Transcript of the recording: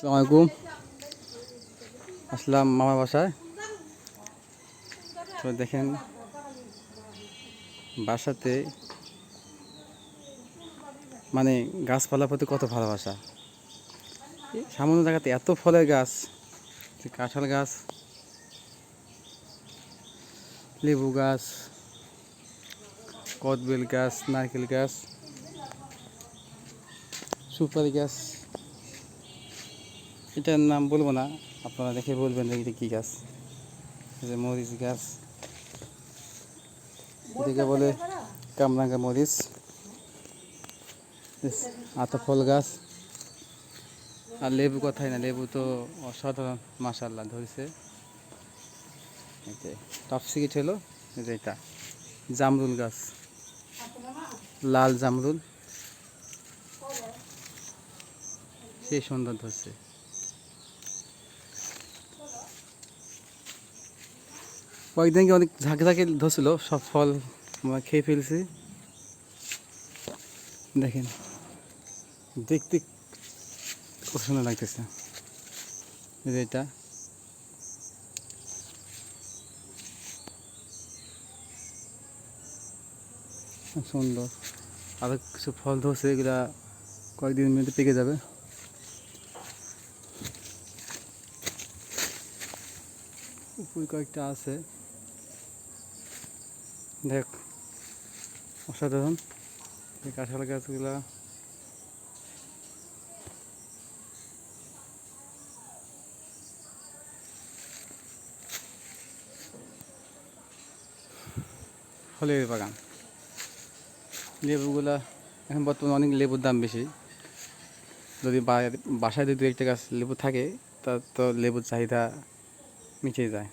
আসসালামু আসলাম মামার বাসায়। তো দেখেন, বাসাতে মানে গাছপালার প্রতি কত ভালোবাসা। সামান্য জায়গাতে এত ফলের গাছ কাঁঠাল গাছ, লেবু গাছ, কদবেল গাছ, নারকেল গাছ, সুপারি গাছ এটার নাম বলব না, আপনারা দেখে বলবেন যে এটা কী গাছ। যে মরিচ গাছ। এদিকে বলে কামরাঙ্গা মরিচ। আতা ফল গাছ। আর লেবু কথাই না, লেবু তো অসাধারণ মাসাল্লাহ ধরেছে। টপ সিকিট হলো এটা, জামরুল গাছ। লাল জামরুল। সেই সুন্দর ধরছে। কয়েকদিন কি অনেক ঝাঁকে ঝাঁকে ধরছিল, সব ফল খেয়ে ফেলছি। দেখেন, দেখতে খুব সুন্দর লাগতেছে এটা। সুন্দর। আরও কিছু ফল ধরছে, এগুলা কয়েকদিনের মধ্যে পেকে যাবে। উপরে কয়েকটা আছে। দেখ, অসাধারণ। এই কাঁঠাল গাছগুলা। ফলের বাগান। লেবুগুলা, এখন বর্তমানে অনেক লেবুর দাম বেশি। যদি বাসায় যদি একটা গাছ লেবু থাকে, তা, তো লেবুর চাহিদা মিটে যায়।